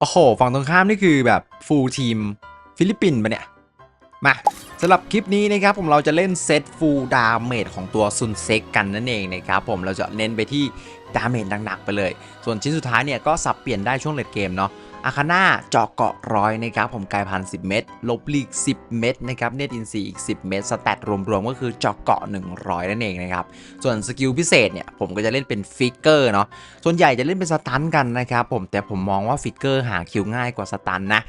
โอ้โห ฝั่งตรงข้ามนี่คือแบบฟูลทีมฟิลิปปินส์ปะเนี่ย มาสำหรับคลิปนี้นะครับผมเราจะเล่นเซตฟูลดาเมจของตัวซุนเซ็กกันนั่นเองนะครับผมเราจะเน้นไปที่ดาเมจหนักๆไปเลย ส่วนชิ้นสุดท้ายเนี่ยก็สับเปลี่ยนได้ช่วงเลดเกมเนาะ อาคาน่าเจาะเกาะร้อยนะครับผมกลายพัน10เม็ดลบลีก 10 เม็ดนะครับเนตอินซีอีก 10 เม็ดสแตทรวมๆก็คือเจาะเกาะ 100 นั่นเองนะครับ ส่วนสกิลพิเศษเนี่ยผมก็จะเล่นเป็นฟิกเกอร์เนาะ ส่วนใหญ่จะเล่นเป็นสตันกันนะครับผม แต่ผมมองว่าฟิกเกอร์หาคิวง่ายกว่าสตันนะ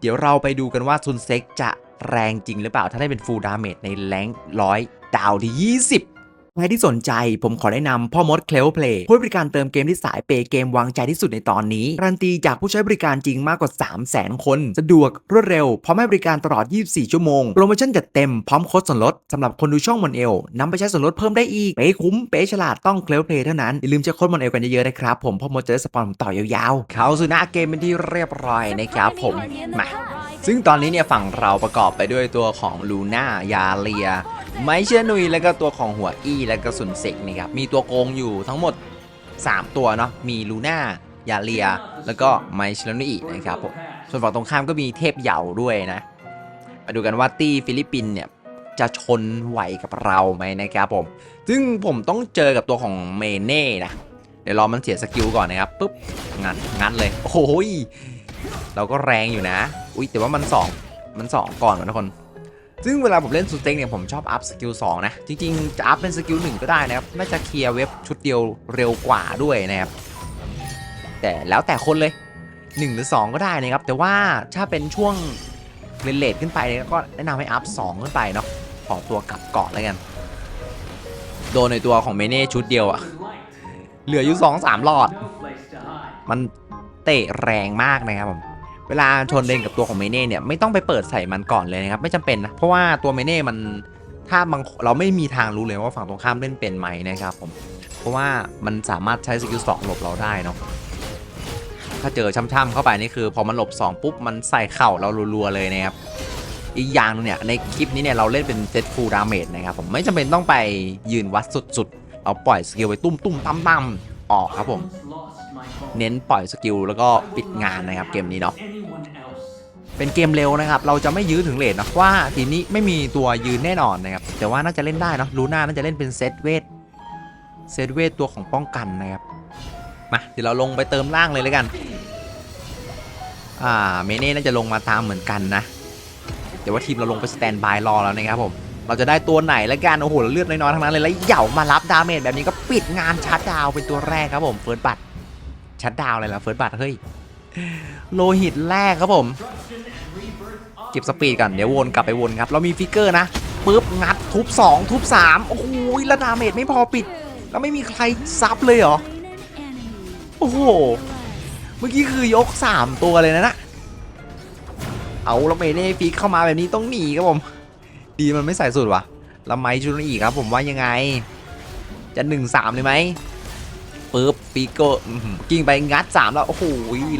เดี๋ยวเราไปดูกันว่าซุนเซ็กจะแรงจริงหรือเปล่า ถ้าได้เป็นฟูลดาเมจในแรงร้อยดาวที่ 20 ใครที่สนใจผมขอแนะนำพ่อมดเคล p เพลย์ผู้ให้บริการเติมเกมที่สายเปย์เกมวางใจที่สุดในตอนนี้การันตีจากผู้ใช้บริการจริงมากกว่า 3 0 0 0 0 0 คน สะดวกรวดเร็ว พร้อมให้บริการตลอด 24 ชั่วโมง โปรโมชั่นจัดเต็มพร้อมโค้ดส่วนลดสำหรับคนดูช่องมอนเอลนำไปใช้ส่วนลดเพิ่มได้อีก เป๊ะคุ้ม เป๊ะฉลาดต้องเคล p เพลย์เท่านั้น อย่าลืมใช้โค้ดมอนเอลกันเยอะๆนะครับผมพ่อมดจะได้สปอนผมต่อยาวๆ เขาสุนะเกมเป็นที่เรียบร้อยนะครับผมมา ซึ่งตอนนี้เนี่ยฝั่งเราประกอบไปด้วยตัวของลูน่ายาเลีย ไมเชนุยแล้วก็ตัวของหัวอี้แล้วก็สุนเซกนะครับมีตัวโกงอยู่ทั้งหมด 3 ตัวเนาะมีลูน่ายาเลีย แล้วก็ไมเชนุยนะครับผมส่วนฝั่งตรงข้ามก็มีเทพเหยาด้วยนะ มาดูกันว่าตี้ฟิลิปปินเนี่ยจะชนไหวกับเราไหมนะครับผม ซึ่งผมต้องเจอกับตัวของเมเน่นะ เดี๋ยวรอมันเสียสกิลก่อนนะครับปุ๊บ งัดงัดเลย โอ้ย เราก็แรงอยู่นะ อุ้ยแต่ว่ามัน 2 มัน 2 ก่อนนะทุกคน ซึ่งเวลาผมเล่นสุดเต็งเนี่ยผมชอบอัพสกิล2นะ จริงๆ จะอัพเป็นสกิล1ก็ได้นะครับน่าจะเคลียร์เว็บชุดเดียวเร็วกว่าด้วยนะครับ แต่แล้วแต่คนเลย 1 หรือ 2 ก็ได้นะครับ แต่ว่าถ้าเป็นช่วงเลเทขึ้นไปเนี่ยก็แนะนำให้อัพ2ขึ้นไปเนาะ ขอตัวกลับเกาะแล้วกัน โดนในตัวของเมเน่ชุดเดียวอะเหลืออยู่2 3หลอด มันเตะแรงมากนะครับผม เวลาชนเลนกับตัวของเมเน่เนี่ยไม่ต้องไปเปิดใส่มันก่อนเลยนะครับไม่จำเป็นนะเพราะว่าตัวเมเน่มันถ้าบางเราไม่มีทางรู้เลยว่าฝั่งตรงข้ามเล่นเป็นไหมนะครับผมเพราะว่ามันสามารถใช้สกิลสองหลบเราได้เนาะถ้าเจอช่ำๆเข้าไปนี่คือ พอมันหลบ 2 ปุ๊บมันใส่เข่าเรารัวๆเลยนะครับอีกอย่างหนึงเนี่ยในคลิปนี้เนี่ยเราเล่นเป็นเซตฟูลดาเมจนะครับผมไม่จำเป็นต้องไปยืนวัดสุดๆ เอาปล่อยสกิลไปตุ้มตุ้มตั้มตั้มๆออกครับผม เน้นปล่อยสกิลแล้วก็ปิดงานนะครับเกมนี้เนาะ เป็นเกมเร็วนะครับ เราจะไม่ยื้อถึงเลทนะว่าทีนี้ไม่มีตัวยืนแน่นอนนะครับ แต่ว่าน่าจะเล่นได้เนาะลูน่าน่าจะเล่นเป็นเซตเวท เซตเวทตัวของป้องกันนะครับ มาเดี๋ยวเราลงไปเติมล่างเลยแล้วกัน อ่า เมเน่น่าจะลงมาตามเหมือนกันนะเดี๋ยวว่าทีมเราลงไปสแตนบายรอแล้วนะครับผม เราจะได้ตัวไหนแล้วกัน โอ้โห เลือดน้อยๆทั้งนั้นเลย แล้วเหย่ามารับดาเมจแบบนี้ก็ปิดงานชัดดาวเป็นตัวแรกครับผม เฟิร์สบัตชัดดาวเลยล่ะเฟิร์สบัตเฮ้ย โลหิตแรกครับผม เก็บสปีดก่อนเดี๋ยววนกลับไปวนครับ เรามีฟิกเกอร์นะปุ๊บงัดทุบ 2 ทุบ 3 โอ้โหแล้วดาเมจไม่พอปิด แล้วไม่มีใครซับเลยเหรอ โอ้โห เมื่อกี้คือยก 3 ตัวเลยนะนะเอาแล้วเมเน่ฟิกเข้ามาแบบนี้ต้องหนีครับผม ดีมันไม่ใส่สุดวะล้วไมจูนอีกครับผมว่ายังไง จะ 1-3 เลยไหมปุ๊บฟิกเกอร์กิ้งไปงัด 3 แล้ว โอ้โห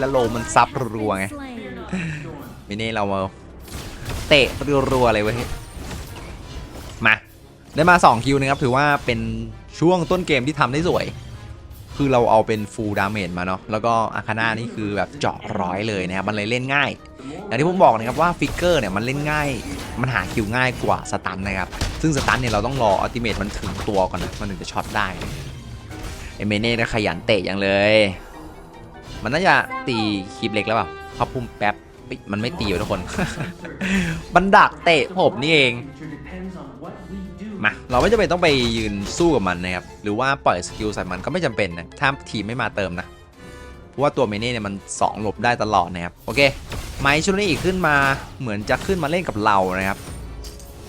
แล้วโลมันซับรัวไงเมเน่เรามา เตะรัวๆเลยเว้ยมาได้มา 2 คิวนะครับถือว่าเป็นช่วงต้นเกมที่ทำได้สวย คือเราเอาเป็นฟูลดาเมจมาเนาะแล้วก็อาคาน่านี่คือแบบเจาะร้อยเลยนะครับมันเลยเล่นง่าย อย่างที่ผมบอกนะครับว่าฟิกเกอร์เนี่ยมันเล่นง่าย มันหาคิวง่ายกว่าสตันนะครับซึ่งสตันเนี่ยเราต้องรออัลติเมทมันถึงตัวก่อนนะมันถึงจะช็อตได้ไอเมเน่ก็ขยันเตะอย่างเลย มันน่าจะตีคลิปเล็กแล้วเปล่าเขาพุ่มแป๊บ เฮ้ยมันไม่ตีอยู่ทุกคนมันดักเตะผมนี่เอง มา เราไม่จำเป็นต้องไปยืนสู้กับมันนะครับ หรือว่าปล่อยสกิลใส่มันก็ไม่จำเป็นนะ ถ้าทีมไม่มาเติมนะ เพราะว่าตัวเมเน่เนี่ยมัน 2 หลบได้ตลอดนะครับ โอเค ไมค์ชุนนี่ขึ้นมาเหมือนจะขึ้นมาเล่นกับเรานะครับ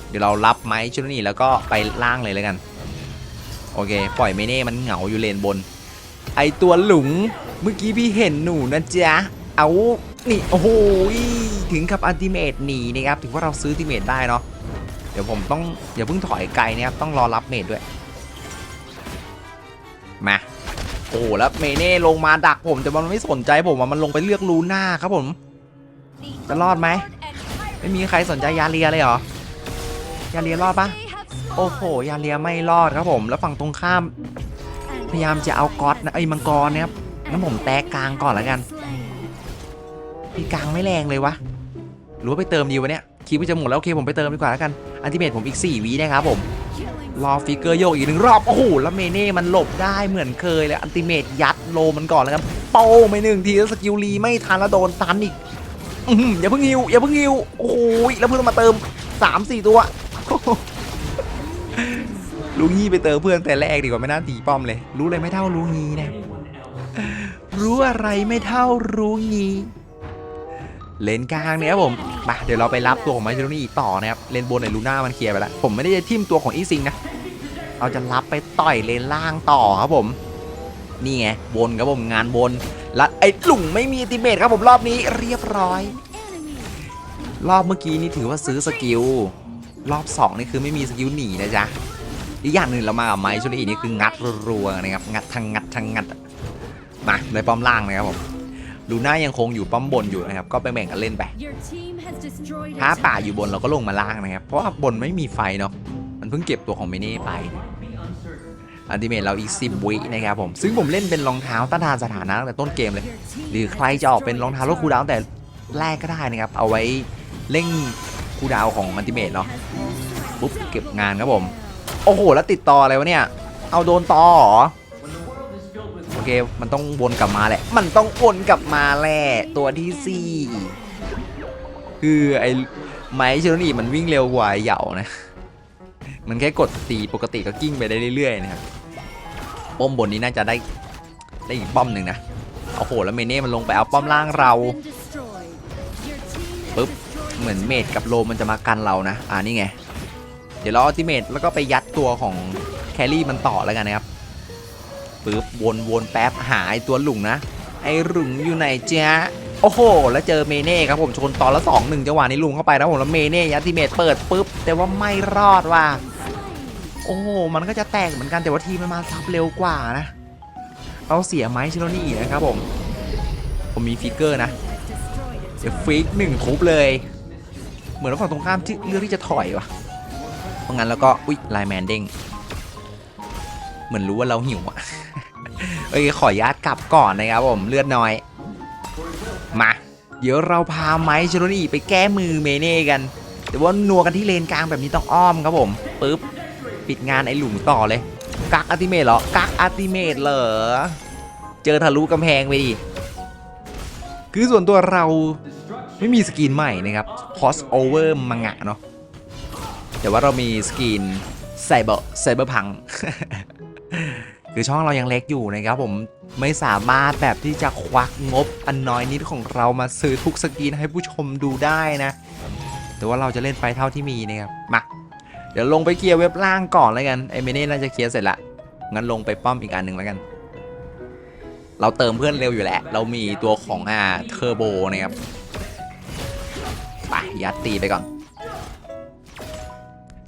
เดี๋ยวเรารับไมค์ชุนนี่แล้วก็ไปล่างเลยแล้วกัน โอเค ปล่อยเมเน่มันเหงาอยู่เลนบน ไอตัวหลุง เมื่อกี้พี่เห็นหนูนะจ๊ะ เอา นี่โอ้โหถึงกับอัลติเมทหนีนะครับถึงว่าเราซื้อติเมทได้เนาะเดี๋ยวผมต้องอย่าเพิ่งถอยไกลนะครับต้องรอรับเมทด้วยมาโอ้แล้วเมเน่ลงมาดักผมแต่มันไม่สนใจผมอะมันลงไปเลือกลูน่าครับผมจะรอดไหมไม่มีใครสนใจยาเลียเลยเหรอยาเลียรอดปะโอ้โหยาเลียไม่รอดครับผมแล้วฝั่งตรงข้าม พยายามจะเอาก๊อตนะไอ้มังกรนะครับงั้นผมแตกกลางก่อนแล้วกัน พี่กลางไม่แรงเลยวะหรือว่าไปเติมดีวะเนี่ยคีบไปจะหมดแล้วโอเคผมไปเติมดีกว่าแล้วกันอันติเมทผมอีก4วินะครับผมรอฟิกเกอร์โยกอีกหนึ่งรอบ โอ้โห แล้วเมเน่ มันหลบได้เหมือนเคยเลย อันติเมตยัดโลมันก่อนแล้วกันโป้งไปหนึ่งทีแล้วสกิลรีไม่ทันแล้วโดนตันอีกอย่าเพิ่งฮิวอย่าเพิ่งฮิวโอ้โหแล้วเพื่อนมาเติม3 4ตัวลุงงี้ไปเติมเพื่อนแต่แรกดีกว่าไม่น่าตีป้อมเลย รู้เลยไม่เท่ารู้งี้นะ รู้อะไรไม่เท่ารู้งี้ เลนกลางเนี่ยครับผมมาเดี๋ยวเราไปรับตัวของไมเคิลนี่อีกต่อนะครับเลนบนในลูน่ามันเคลียร์ไปแล้วผมไม่ได้จะทิมตัวของอีซิงนะเราจะรับไปต่อยเลนล่างต่อครับผม นี่ไงบนครับผมงานบนแล้วไอ้หลุงไม่มีอัลติเมทครับผมรอบนี้เรียบร้อย รอบเมื่อกี้นี่ถือว่าซื้อสกิลรอบ2นี่คือไม่มีสกิลหนีนะจ๊ะอีกอย่างหนึ่งเรามากับไมค์ชุลีนี่คืองัดรัวๆนะครับงัดทางงัดทางงัดมาในป้อมล่างนะครับผม ลูน่ายังคงอยู่ป้อมบนอยู่นะครับก็ไปแบ่งกันเล่นไปถ้าป่าอยู่บนเราก็ลงมาล่างนะครับ เพราะว่าบนไม่มีไฟเนาะมันเพิ่งเก็บตัวของเมเน่ไปอันติเมทเราอีก 10 วินะครับผม ซึ่งผมเล่นเป็นรองเท้าต้านทานสถานะตั้งแต่ต้นเกมเลย หรือใครจะออกเป็นรองเท้าลดคูลดาวน์ตั้งแต่แรกก็ได้นะครับ เอาไว้เร่งคูลดาวน์ของอันติเมทเนาะปุ๊บเก็บงานครับผม โอ้โห แล้วติดต่ออะไรวะเนี่ย เอาโดนต่อเหรอโอ เค มันต้องวนกลับมาแหละ มันต้องวนกลับมาแหละ ตัวที่สี่คือไอ้ไม้เชลนี่มันวิ่งเร็วกว่าเหยานะ มันแค่กดตีปกติก็กิ้งไปได้เรื่อยๆนะครับ ป้อมบนนี้น่าจะได้ได้อีกป้อมหนึ่งนะโอ้โหแล้วเมเน่มันลงไปเอาป้อมล่างเราปึ๊บเหมือนเมดกับโลมันจะมากันเรานะ อ่านี่ไง เดี๋ยวเราอัลติเมทแล้วก็ไปยัดตัวของแครี่มันต่อแล้วกันนะครับ ปึ๊บวนวนแป๊บหาไอตัวหลุงนะ ไอหลุงอยู่ไหนจ๊ะโอ้โห แล้วเจอเมเน่ครับผมชนตอนละสองหนึ่งจังหวะนี้ลุงเข้าไปนะผมแล้วเมเน่ยัติเมทเปิดปุ๊บ แต่ว่าไม่รอดว่ะโอ้โหมันก็จะแตกเหมือนกันแต่ว่าทีมมันมาซับเร็วกว่านะ เราเสียไม้ชิโนนี่นะครับผม ผมมีฟิกเกอร์นะเดี๋ยวฟิกหนึ่งทุบเลย เหมือนว่าฝั่งตรงข้ามที่เลือกที่จะถอยว่ะเพราะงั้นแล้วก็อุ๊ยไลแมนเด้งเหมือนรู้ว่าเราหิวอะ อเคขออนุญาตกลับก่อนนะครับผมเลือดน้อย มาเดี๋ยวเราพาไมค์ชโรนี่ไปแก้มือเมเน่กัน แต่ว่านัวกันที่เลนกลางแบบนี้ต้องอ้อมครับผมปึ๊บปิดงานไอ้หลุมต่อเลยกักอัติเมทเหรอกักอัติเมทเหรอเจอทะลุกำแพงไปดิคือส่วนตัวเราไม่มีสกินใหม่นะครับ crossover มังงะเนาะแต่ว่าเรามีสกินไซเบอร์ไซเบอร์พัง คือช่องเรายังเล็กอยู่นะครับผมไม่สามารถแบบที่จะควักงบอันน้อยนิดของเรามาซื้อทุกสกินให้ผู้ชมดูได้นะ แต่ว่าเราจะเล่นไปเท่าที่มีนะครับมาเดี๋ยวลงไปเคลียร์เว็บล่างก่อนแล้วกันไอเมเน่น่าจะเคลียร์เสร็จละงั้นลงไปป้อมอีกอันหนึ่งแล้วกัน เราเติมเพื่อนเร็วอยู่แล้วเรามีตัวของอ่าเทอร์โบนะครับไปยัดตีไปก่อน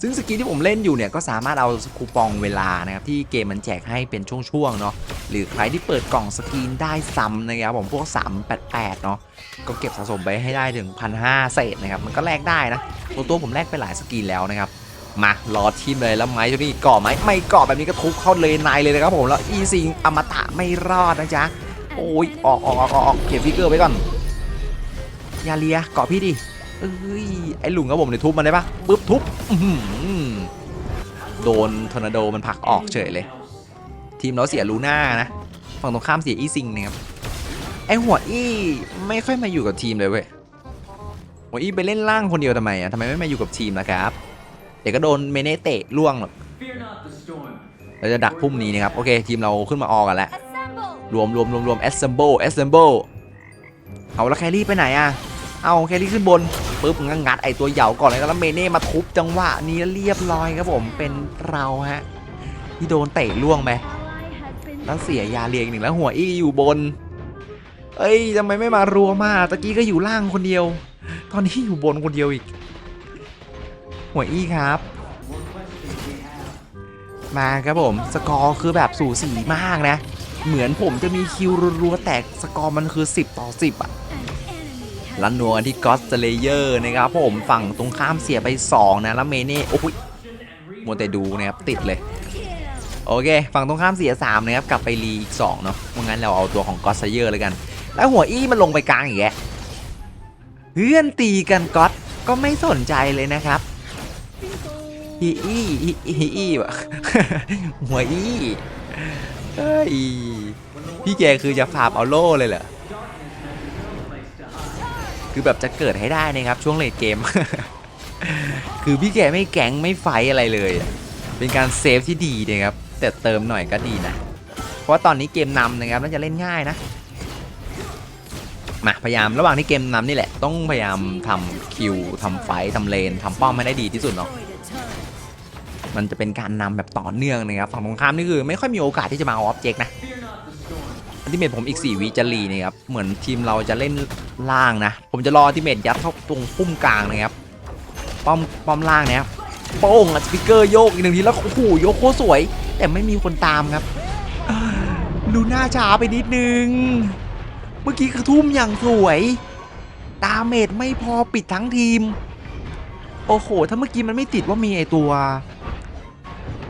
ซึ่งสกินที่ผมเล่นอยู่เนี่ยก็สามารถเอาคูปองเวลานะครับที่เกมมันแจกให้เป็นช่วงๆเนาะหรือใครที่เปิดกล่องสกินได้ซ้ำนะครับผมพวก 388 เนาะก็เก็บสะสมไปให้ได้ถึง 1,500เศษนะครับมันก็แลกได้นะตัวตัวผมแลกไปหลายสกินแล้วนะครับมารอทีมเลยแล้วไม้ตัวนี้ก่อไหมไม่ก่อแบบนี้ก็ทุบเข้าเลยนายเลยนะครับผมแล้วอีซิงอมตะไม่รอดนะจ๊ะโอ้ยออกออกออกออกออกเก็บฟิกเกอร์ไว้ก่อนยาเลียเกาะพี่ดิ เอ้ยไอ้หลุงครับผมเนี่ยทุบมันได้ปะปึ๊บทุบอื้อหือโดนทอร์นาโดมันผลักออกเฉยเลย ทีมเราเสียลูน่านะฝั่งตรงข้ามเสียอีซิงนะครับไอหัวอี้ไม่ค่อยมาอยู่กับทีมเลยเว้ยหัวอี้ไปเล่นล่างคนเดียวทำไมอะทำไมไม่มาอยู่กับทีมล่ะครับเดี๋ยวก็โดนเมเนเตะล่วงหรอกเราจะดักพุ่มนี้นะครับโอเคทีมเราขึ้นมาออกันแล้วรวมรวมรวมรวม assemble assemble เอาแล้วแครี่ไปไหนอะ เอาแครี่ขึ้นบนปุ๊บงั้นงัดไอตัวเหยาก่อนเลยแล้วเมเน่มาทุบจังหวะนี้เรียบร้อยครับผมเป็นเราฮะที่โดนเตะล่วงไหมแล้วเสียยาเลียงหนึ่งแล้วหัวอี้อยู่บน เอ้ยทำไมไม่มารัวมาตะกี้ก็อยู่ล่างคนเดียว ตอนนี้อยู่บนคนเดียวอีก หัวอี้ครับ มาครับผมสกอร์คือแบบสูสีมากนะ เหมือนผมจะมีคิวรัวๆแต่สกอร์มันคือ 10 ต่อ 10อะ ลันนัวกันที่ก็สเลเยอร์นะครับผมฝั่งตรงข้ามเสียไป 2 นะ แล้วเมเน่โอ้ยมัวแต่ดูนะครับติดเลย โอเค ฝั่งตรงข้ามเสีย 3 นะครับ กลับไปรีอีก 2 เนาะเพราะงั้นเราเอาตัวของก็สเลเยอร์เลยกัน แล้วหัวอี้มันลงไปกลางอีกแกพื่อนตีกันก๊อตก็ไม่สนใจเลยนะครับฮีอี้ฮีอี้หัวอี้เฮ้ยพี่แกคือจะฟาร์มเอาโล่เลยเหรอ คือแบบจะเกิดให้ได้นะครับช่วงเลดเกม คือพี่แกไม่แก๊งไม่ไฟอะไรเลย เป็นการเซฟที่ดีนะครับแต่เติมหน่อยก็ดีนะ เพราะว่าตอนนี้เกมนำนะครับน่าจะเล่นง่ายนะมาพยายามระหว่างที่เกมนำนี่แหละ ต้องพยายามทำคิวทำไฟทำเลนทำป้อมให้ได้ดีที่สุดเนาะมันจะเป็นการนำแบบต่อเนื่องนะครับฝั่งตรงข้ามนี่คือไม่ค่อยมีโอกาสที่จะมาเอาออบเจกต์นะ ที่เมทผมอีก 4วิจะรีนะครับ เหมือนทีมเราจะเล่นล่างนะ ผมจะรอที่เมทยัดเข้าตรงพุ่มกลางนะครับ ป้อมป้อมล่างนะครับโป้งอะสปิเกอร์โยกอีกหนึ่งทีแล้วโอ้โหโยกโคตรสวย แต่ไม่มีคนตามครับลูหน่าช้าไปนิดนึง เมื่อกี้คือทุ่มอย่างสวยดาเมจไม่พอปิดทั้งทีม โอ้โห ถ้าเมื่อกี้มันไม่ติดว่ามีไอตัว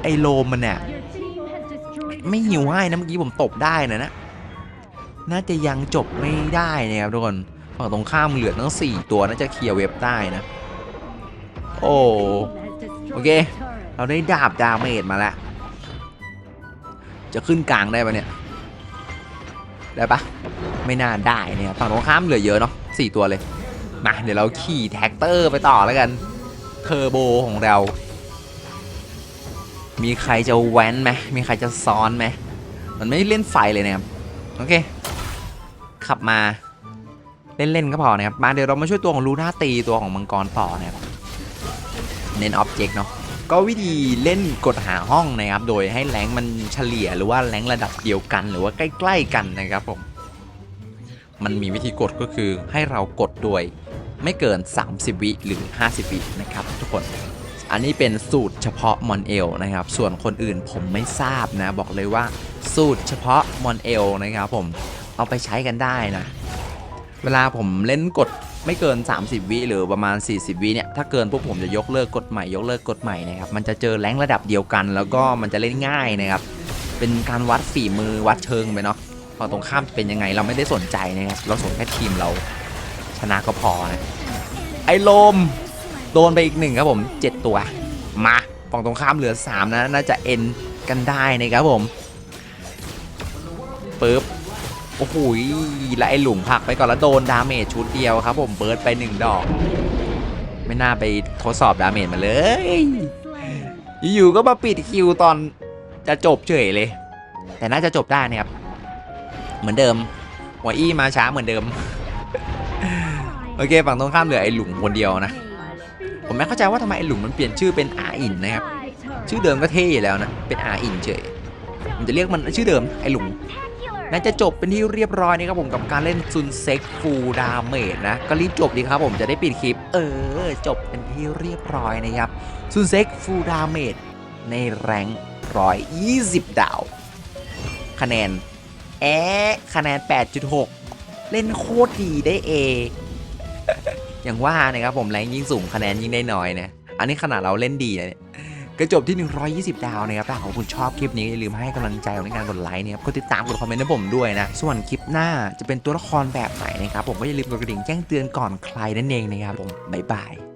ไอโลมมันเนี่ยไม่หิวให้นะเมื่อกี้ผมตบได้นะนะ น่าจะยังจบไม่ได้นะครับทุกคนฝั่งตรงข้ามเหลือทั้ง 4 ตัวน่าจะเคลียร์เว็บได้นะ โอ้โอเค เราได้ดาบดาเมจมาแล้ว จะขึ้นกลางได้ปะเนี่ย ได้ปะไม่น่าได้เนี่ยฝั่งตรงข้ามเหลือเยอะเนาะสี่ตัวเลย มาเดี๋ยวเราขี่แท็กเตอร์ไปต่อแล้วกันเทอร์โบของเรา มีใครจะแว้นไหมมีใครจะซ้อนไหมมันไม่เล่นไฟเลยนะครับ โอเค ขับมาเล่นๆก็พอนะครับ มาเดี๋ยวเรามาช่วยตัวของลูน่าตีตัวของมังกรต่อนะครับ เน้นอ็อบเจกต์เนาะ ก็วิธีเล่นกดหาห้องนะครับ โดยให้แรงมันเฉลี่ยหรือว่าแรงระดับเดียวกัน หรือว่าใกล้ ๆ กันนะครับผม มันมีวิธีกดก็คือให้เรากดโดยไม่เกิน 30 วิหรือ 50 วินะครับ ทุกคน อันนี้เป็นสูตรเฉพาะมอนเอลนะครับ ส่วนคนอื่นผมไม่ทราบนะ บอกเลยว่า สูตรเฉพาะมอนเอลนะครับผม เอาไปใช้กันได้นะ เวลาผมเล่นกดไม่เกิน 30 วิหรือประมาณ 40 วิเนี่ยถ้าเกินพวกผมจะยกเลิกกฎใหม่ยกเลิกกฎใหม่นะครับมันจะเจอแรงระดับเดียวกัน แล้วก็มันจะเล่นง่ายนะครับเป็นการวัดฝีมือวัดเชิงไปเนาะฝั่งตรงข้ามจะเป็นยังไงเราไม่ได้สนใจนะครับเราสนแค่ทีมเราชนะก็พอนะไอ้ลมโดนไปอีกหนึ่งครับผม 7 ตัว มาฝั่งตรงข้ามเหลือ 3 นะ น่าจะเอ็นกันได้นะครับผมปึ๊บ โอ้โหและไอ้หลุมผักไปก่อนแล้วโดนดาเมจชุดเดียวครับ ผมเบิร์ดไป1ดอก ไม่น่าไปทดสอบดาเมจมาเลยอยู่ๆก็มาปิดคิวตอนจะจบเฉยเลย แต่น่าจะจบได้นะครับ เหมือนเดิม หัวอี้มาช้าเหมือนเดิม โอเค ฝั่งตรงข้ามเหลือไอ้หลุมคนเดียวนะ ผมไม่เข้าใจว่าทำไมไอ้หลุมมันเปลี่ยนชื่อเป็นอาอินนะครับ ชื่อเดิมก็เท่อยู่แล้วนะ เป็นอาอินเฉย มันจะเรียกมันชื่อเดิมไอ้หลุม น่าจะจบเป็นที่เรียบร้อยนะครับผมกับการเล่นซุนเซ็กฟูดาเมจนะ ก็รีบจบดีครับผมจะได้ปิดคลิป เออ จบเป็นที่เรียบร้อยนะครับซุนเซ็กฟูดาเมจในแรงร้อยยี่สิบดาว คะแนนแอะคะแนน 8.6 เล่นโคตรดีได้ A ออย่างว่านะครับผมแรงยิ่งสูงคะแนนยิ่งได้น้อยนะ อันนี้ขนาดเราเล่นดีนะเนี่ย ก็จบที่ 120 ดาวนะครับถ้าหากคุณชอบคลิปนี้อย่าลืมให้กำลังใจในการกดไลค์นะครับกดติดตามกดคอมเมนต์ให้ผมด้วยนะ ส่วนคลิปหน้าจะเป็นตัวละครแบบไหนนะครับผมก็อย่าลืมกดกระดิ่งแจ้งเตือนก่อนใครนั่นเองนะครับผมบ๊ายบาย